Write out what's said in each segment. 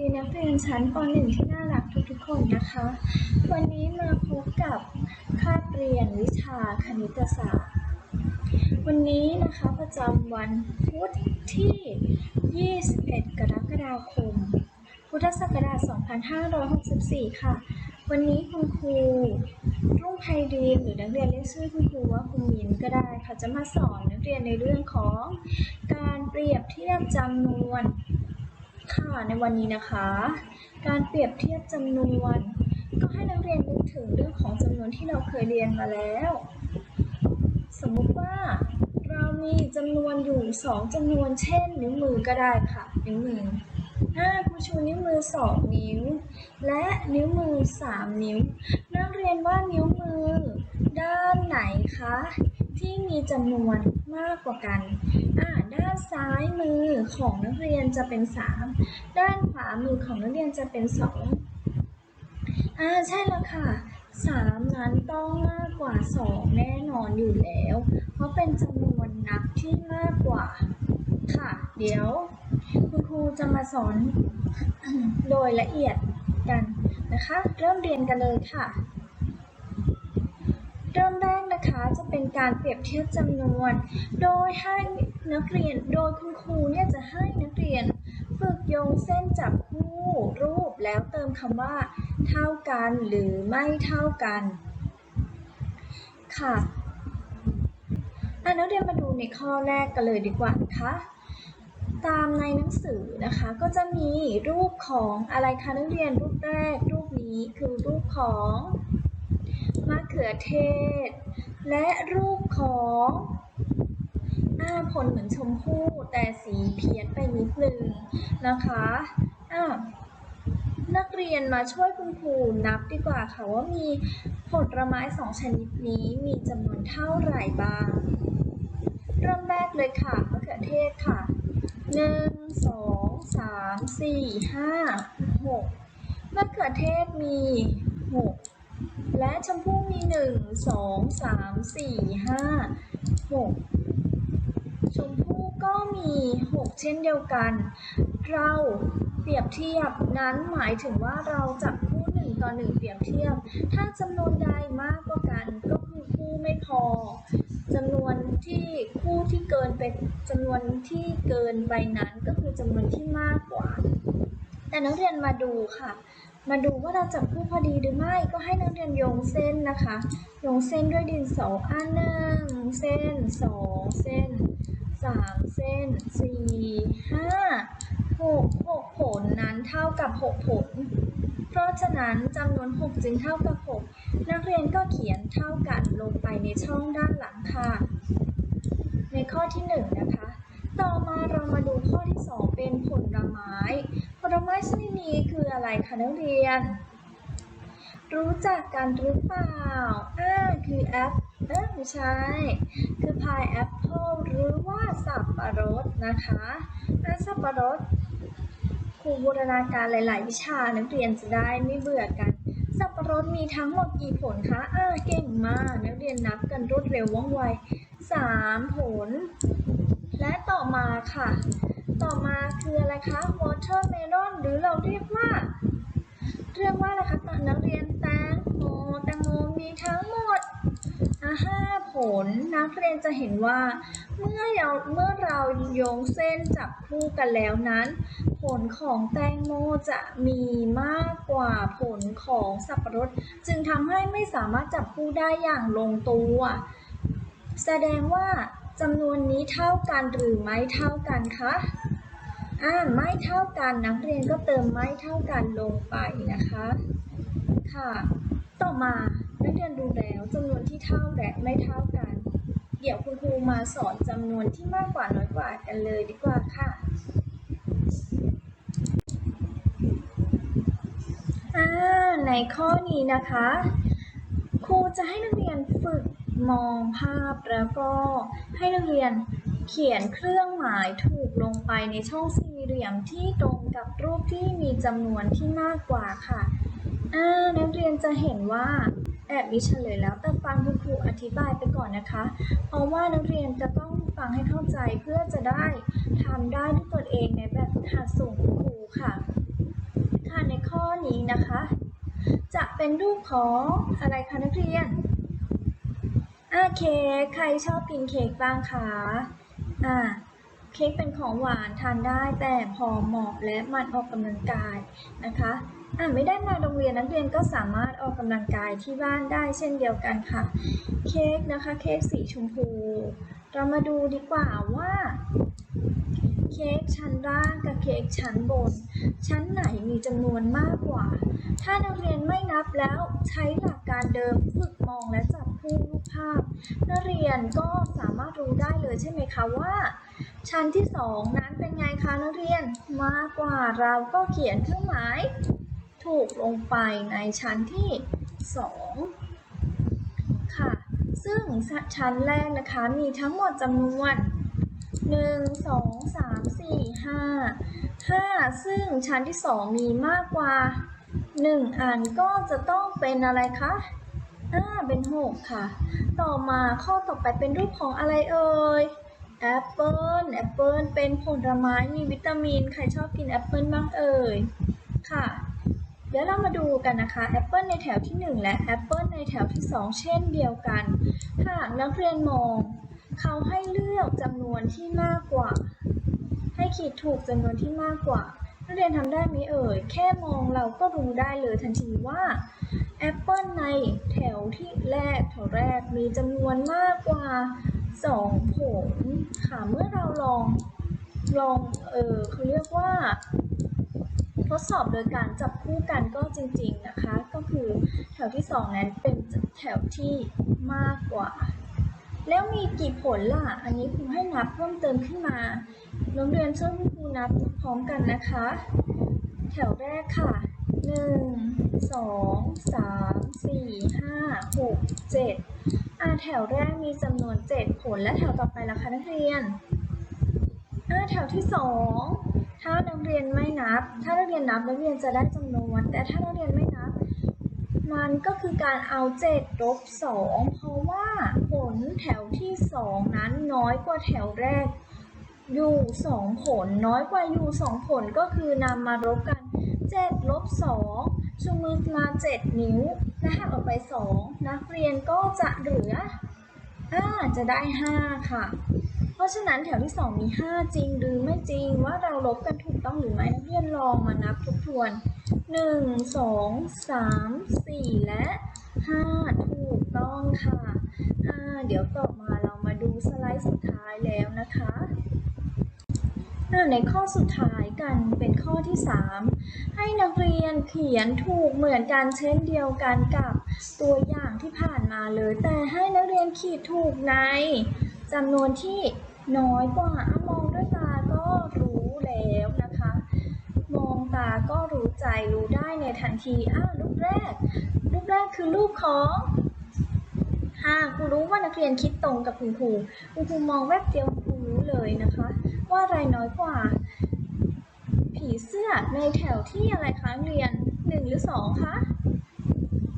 ีนักเรียนชั้นป .1 ที่น่ารักทุกๆคนนะคะ วันนี้มาพบกับคาบเรียนวิชาคณิตศาสตร์ วันนี้นะคะประจำวันพุธที่ 21 กรกฎาคม พุทธศักราช 2564 ค่ะ วันนี้คุณครูรุ่งไพดีนหรือนักเรียนเรียกชื่อคุณครูว่าคุณมินก็ได้ค่ะจะมาสอนนักเรียนในเรื่องของการเปรียบเทียบจำนวน ค่ะในวันนี้นะคะ การเปรียบเทียบจำนวนก็ให้นักเรียนนึกถึงเรื่องของจำนวนที่เราเคยเรียนมาแล้ว สมมุติว่าเรามีจำนวนอยู่สองจำนวน เช่น นิ้วมือก็ได้ค่ะ นิ้วมือถ้าครูชูนิ้วมือสองนิ้ว และนิ้วมือสามนิ้ว นักเรียนว่านิ้วมือด้านไหนคะ ที่มีจำนวนมากกว่ากัน อ่า ด้านซ้ายมือของนักเรียนจะเป็น 3 ด้านขวามือของนักเรียนจะเป็น 2 อ่า ใช่แล้วค่ะ 3 นั้นต้องมากกว่า 2 แน่นอนอยู่แล้ว เพราะเป็นจำนวนนับที่มากกว่า ค่ะ เดี๋ยวคุณครูจะมาสอนโดยละเอียดกันนะคะ เริ่มเรียนกันเลยค่ะ เริ่มแรกนะคะจะเป็นการเปรียบเทียบจำนวน โดยให้นักเรียนโดยคุณครูเนี่ยจะให้นักเรียน ฝึกโยงเส้นจับคู่รูปแล้วเติมคำว่า เท่ากันหรือไม่เท่ากัน ค่ะอะนักเรียนมาดูในข้อแรกกันเลยดีกว่านะคะตามในหนังสือนะคะก็จะมีรูปของอะไรคะนักเรียนรูปแรกรูปนี้คือรูปของ ขือเทศ และรูปของอ่าผลเหมือนชมพู่แต่สีเพี้ยนไปนิดนึงนะคะอ่านักเรียนมาช่วยคุณครูนับดีกว่าค่ะว่ามีผลไม้สองชนิดนี้มีจำนวนเท่าไหร่บ้าง เริ่มแรกเลยค่ะมะเขือเทศค่ะหนึ่งสองสามสี่ห้าหกมะเขือเทศมีหก และชมพู่มีหนึ่งสองสามสี่ห้าหกชมพู่ก็มีหกเช่นเดียวกัน เราเปรียบเทียบนั้นหมายถึงว่าเราจับคู่หนึ่งต่อหนึ่งเปรียบเทียบ ถ้าจำนวนใดมากกว่ากันก็คือคู่ไม่พอจำนวนที่คู่ที่เกินไปจำนวนที่เกินไปนั้นก็คือจำนวนที่มากกว่า แต่นักเรียนมาดูค่ะ มาดูว่าเราจับคู่พอดีหรือไม่ ก็ให้นักเรียนโยงเส้นนะคะ โยงเส้นด้วยดินสออันหนึ่งเส้นสองเส้นสามเส้นสี่ห้าหกหกผลนั้นเท่ากับหกผล เพราะฉะนั้นจำนวนหกจึงเท่ากับหกนักเรียนก็เขียนเท่ากันลงไปในช่องด้านหลังค่ะ ในข้อที่หนึ่งนะคะ ต่อมาเรามาดูข้อที่สองเป็นผลไม้ ลไม้ชนิดนี้คืออะไรคะนักเรียน รู้จักกันหรือเปล่าอ่าคือแอปเอ้ยไม่ใช่ คือพายแอปเปิลหรือว่าสับปะรดนะคะอ่าสับปะรดครูบูรณาการหลาย ๆ วิชานักเรียนจะได้ไม่เบื่อกัน สับปะรดมีทั้งหมดกี่ผลคะอ่าเก่งมาก นักเรียนนับกันรวดเร็วว่องไวสามผล และต่อมาค่ะ ต่อมา คืออะไรคะ watermelon หรือเราเรียกว่า เรียกว่าอะไรคะตอนนักเรียนแตงโมแตงโมมีทั้งหมดอะห้าผลนักเรียนจะเห็นว่า เมื่อเราเมื่อเราโยงเส้นจับคู่กันแล้วนั้น ผลของแตงโมจะมีมากกว่าผลของสับปะรด จึงทำให้ไม่สามารถจับคู่ได้อย่างลงตัว แสดงว่าจำนวนนี้เท่ากันหรือไม่เท่ากันคะ อ่าไม่เท่ากันนักเรียนก็เติมไม่เท่ากันลงไปนะคะ ค่ะ ต่อมานักเรียนดูแล้วจำนวนที่เท่าและไม่เท่ากัน เดี๋ยวคุณครูมาสอนจำนวนที่มากกว่าน้อยกว่ากันเลยดีกว่าค่ะอ่าในข้อนี้นะคะ ครูจะให้นักเรียนฝึกมองภาพแล้วก็ให้นักเรียน เขียนเครื่องหมายถูกลงไปในช่องสี่เหลี่ยมที่ตรงกับรูปที่มีจำนวนที่มากกว่าค่ะนักเรียนจะเห็นว่าแอบมีเฉลยแล้วแต่ฟังคุณครูอธิบายไปก่อนนะคะ เพราะว่านักเรียนจะต้องฟังให้เข้าใจเพื่อจะได้ทำได้ด้วยตนเองในแบบฝึกหัดส่งคุณครูค่ะในข้อนี้นะคะ จะเป็นรูปของอะไรคะนักเรียน อ่าเค้กใครชอบกินเค้กบ้างคะอ่าเค้กเป็นของหวานทานได้แต่พอเหมาะและมันออกกำลังกายนะคะอ่าไม่ได้มาโรงเรียนนักเรียนก็สามารถออกกำลังกายที่บ้านได้เช่นเดียวกันค่ะ เค้กนะคะเค้กสีชมพู เรามาดูดีกว่าว่า ค้กชั้นล่างกับเค้กชั้นบน ชั้นไหนมีจำนวนมากกว่า ถ้านักเรียนไม่นับแล้วใช้หลักการเดิมฝึกมองและจับคู่รูปภาพ นักเรียนก็สามารถรู้ได้เลยใช่ไหมคะว่า ชั้นที่สองนั้นเป็นไงคะนักเรียนมากกว่าเราก็เขียนเครื่องหมาย ถูกลงไปในชั้นที่สองค่ะ ซึ่งชั้นแรกนะคะมีทั้งหมดจำนวน หนึ่งสองสามสี่ห้าห้าซึ่งชั้นที่สองมีมากกว่าหนึ่งอันก็จะต้องเป็นอะไรคะอ่าเป็นหกค่ะ ต่อมาข้อต่อไปเป็นรูปของอะไรเอ่ยแอปเปิลแอปเปิลเป็นผลไม้มีวิตามิน ใครชอบกินแอปเปิลบ้างเอ่ย ค่ะ เดี๋ยวเรามาดูกันนะคะแอปเปิลในแถวที่ 1 และแอปเปิลในแถวที่ 2 เช่นเดียวกัน หากนักเรียนมอง เขาให้เลือกจำนวนที่มากกว่า ให้ขีดถูกจำนวนที่มากกว่า นักเรียนทำได้ไหมเอ่ย แค่มองเราก็รู้ได้เลยทันทีว่าแอปเปิลในแถวที่แรกแถวแรกมีจำนวนมากกว่า 2 ผล ค่ะ เมื่อเราลองลอง เออเขาเรียกว่า ทดสอบโดยการจับคู่กันก็จริง ๆ นะคะ ก็คือแถวที่ 2 นั้นเป็นแถวที่มากกว่า แล้วมีกี่ผลล่ะ อันนี้ครูให้นับเพิ่มเติมขึ้นมาโรงเรียนช่วยครูนับพร้อมกันนะคะ แถวแรกค่ะ 1 2 3 4 5 6 7อ่าแถวแรกมีจำนวน 7 ผลและแถวต่อไปล่ะคะนักเรียนอ่าแถวที่ 2 ถ้านักเรียนไม่นับ ถ้านักเรียนนับนักเรียนจะได้จำนวน แต่ถ้านักเรียนไม่นับ มันก็คือการเอา7ลบ2เพราะว่า ลแถวที่ 2 นั้นน้อยกว่าแถวแรกอยู่2ผล น้อยกว่าอยู่2ผลก็คือนำมารบกัน7ลบ2ชูมือมา 7 นิ้วและหักออกไป 2 นักเรียนก็จะเหลืออ่าจะได้ 5 ค่ะ เพราะฉะนั้นแถวที่ 2 มี 5 จริงหรือไม่จริงว่าเราลบกันถูกต้องหรือไม่นักเรียนลองมานับทบทวน 1 2 3 4 และ 5 ถูกต้องค่ะอ่าเดี๋ยวต่อมาเรามาดูสไลด์สุดท้ายแล้วนะคะในข้อสุดท้ายกันเป็นข้อที่ 3 ให้นักเรียนเขียนถูกเหมือนกันเช่นเดียวกันกับตัวอย่างที่ผ่านมาเลย แต่ให้นักเรียนขีดถูกในจำนวนที่น้อยกว่ามองด้วยตาก็รู้แล้วนะคะ มองตาก็รู้ใจรู้ได้ในทันทีอ่ารูปแรกรูปแรกคือรูปของ หากครูรู้ว่านักเรียนคิดตรงกับคุณครูคุณครูมองแวบเดียวครูรู้เลยนะคะ ว่าอะไรน้อยกว่า ผีเสื้อในแถวที่อะไรคะนักเรียนหนึ่งหรือสองคะ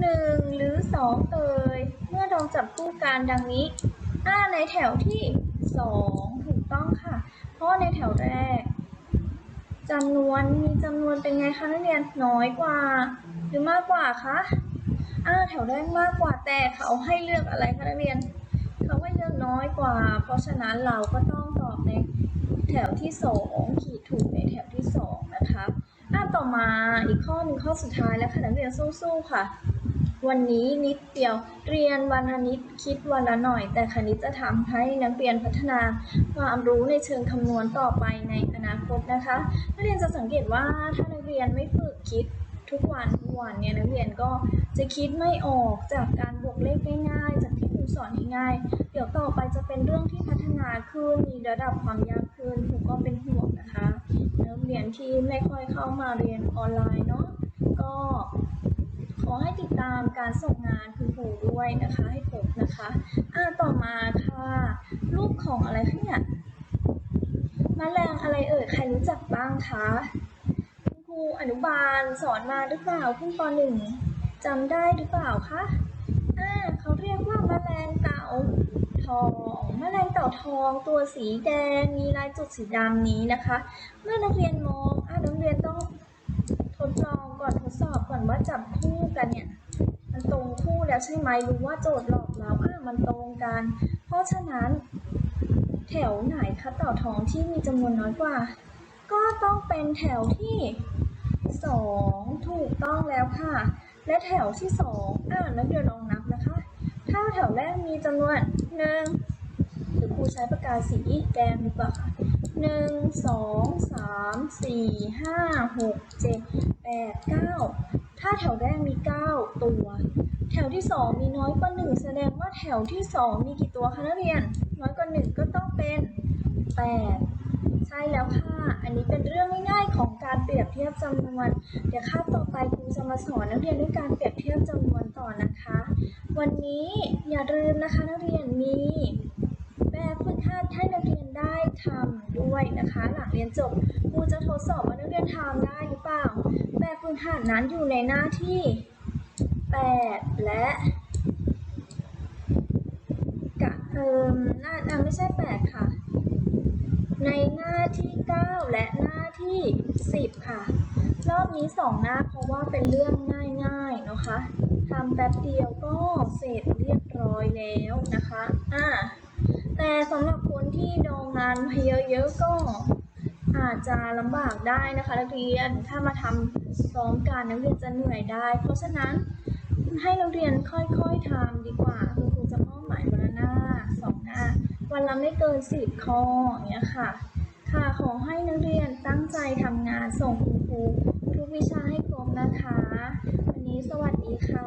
หนึ่งหรือสองเอ่ยเมื่อเราจับคู่กันดังนี้อ่าในแถวที่สองถูกต้องค่ะ เพราะในแถวแรกจำนวนมีจำนวนเป็นไงคะนักเรียนน้อยกว่า หรือมากกว่าคะ อ่าแถวแรกมากกว่าแต่เขาให้เลือกอะไรคะนักเรียน เขาให้เลือกน้อยกว่า เพราะฉะนั้นเราก็ต้องตอบในแถวที่สองขีดถูกในแถวที่สองนะคะอ่าต่อมาอีกข้อหนึ่งข้อสุดท้ายแล้วค่ะนักเรียนสู้ๆค่ะ วันนี้นิดเดียวเรียนวันละนิดคิดวันละหน่อย แต่คณิตจะทำให้นักเรียนพัฒนาความรู้ในเชิงคำนวณต่อไปในอนาคตนะคะนักเรียนจะสังเกตว่าถ้านักเรียนไม่ฝึกคิด ทุกวันทุกวันเนี่ยนักเรียนก็จะคิดไม่ออกจากการบวกเลขง่ายๆ จากที่ครูสอนง่ายๆเดี๋ยวต่อไปจะเป็นเรื่องที่พัฒนาขึ้นมีระดับความยากขึ้นครูก็เป็นห่วงนะคะนักเรียนที่ไม่ค่อยเข้ามาเรียนออนไลน์เนาะก็ขอให้ติดตามการส่งงานคุณครูด้วยนะคะให้ครบนะคะอ่าต่อมาค่ะรูปของอะไรคะเนี่ยมแมลงอะไรเอ่ยใครรู้จักบ้างคะ รูอนุบาลสอนมาหรือเปล่าเพิ่งปหนึ่งจำได้หรือเปล่าคะอ่าเขาเรียกว่าแมลงเต่าทองแมลงเต่าทองตัวสีแดงมีลายจุดสีดำนี้นะคะ เมื่อนักเรียนมองอ่านักเรียนต้องทดลองก่อนทดสอบก่อนว่าจับคู่กันเนี่ย มันตรงคู่แล้วใช่ไหมรู้ว่าโจทย์หลอกแล้วอะมันตรงกัน เพราะฉะนั้น แถวไหนคะเต่าทองที่มีจำนวนน้อยกว่า ก็ต้องเป็นแถวที่ สองถูกต้องแล้วค่ะ และแถวที่สองอ่านักเรียนลองนับนะคะ ถ้าแถวแรกมีจำนวนหนึ่งหรือครูใช้ปากกาสีแดงดีกว่าค่ะหนึ่งสองสามสี่ห้าหกเจ็ดแปดเก้าถ้าแถวแรกมีเก้าตัว แถวที่สองมีน้อยกว่าหนึ่งแสดงว่าแถวที่สองมีกี่ตัวคะนักเรียน น้อยกว่าหนึ่งก็ต้องเป็นแปดใช่แล้วค่ะ อันนี้เป็นเรื่องง่ายๆของ รียบเทียบจำนวน เดี๋ยวคาบต่อไปครูจะมาสอนนักเรียนด้วยการเปรียบเทียบจำนวนต่อนะคะ วันนี้อย่าลืมนะคะนักเรียนมีแบบฝึกหัดให้นักเรียนได้ทำด้วยนะคะ หลังเรียนจบครูจะทดสอบว่านักเรียนทำได้หรือเปล่า แบบฝึกหัดนั้นอยู่ในหน้าที่ 8 และกะเอิมหน้าอะไม่ใช่ 8 ค่ะ ในหน้าที่ 9 และหน้า ที่ 10 ค่ะ รอบนี้ 2 หน้าเพราะว่าเป็นเรื่องง่ายๆนะคะทำแป๊บเดียวก็เสร็จเรียบร้อยแล้วนะคะอ่าแต่สำหรับคนที่ดองงานมาเยอะๆก็อาจจะลำบากได้นะคะนักเรียนถ้ามาทำซ้อมการนักเรียนจะเหนื่อยได้ เพราะฉะนั้นให้นักเรียนค่อยๆทำดีกว่าคุณครูจะมอบหมายวันละหน้าสองหน้า วันละไม่เกินสิบข้ออย่างเงี้ยค่ะ ค่ะ ขอให้นักเรียนตั้งใจทำงานส่งคุณครูทุกวิชาให้ครบนะคะ วันนี้สวัสดีค่ะ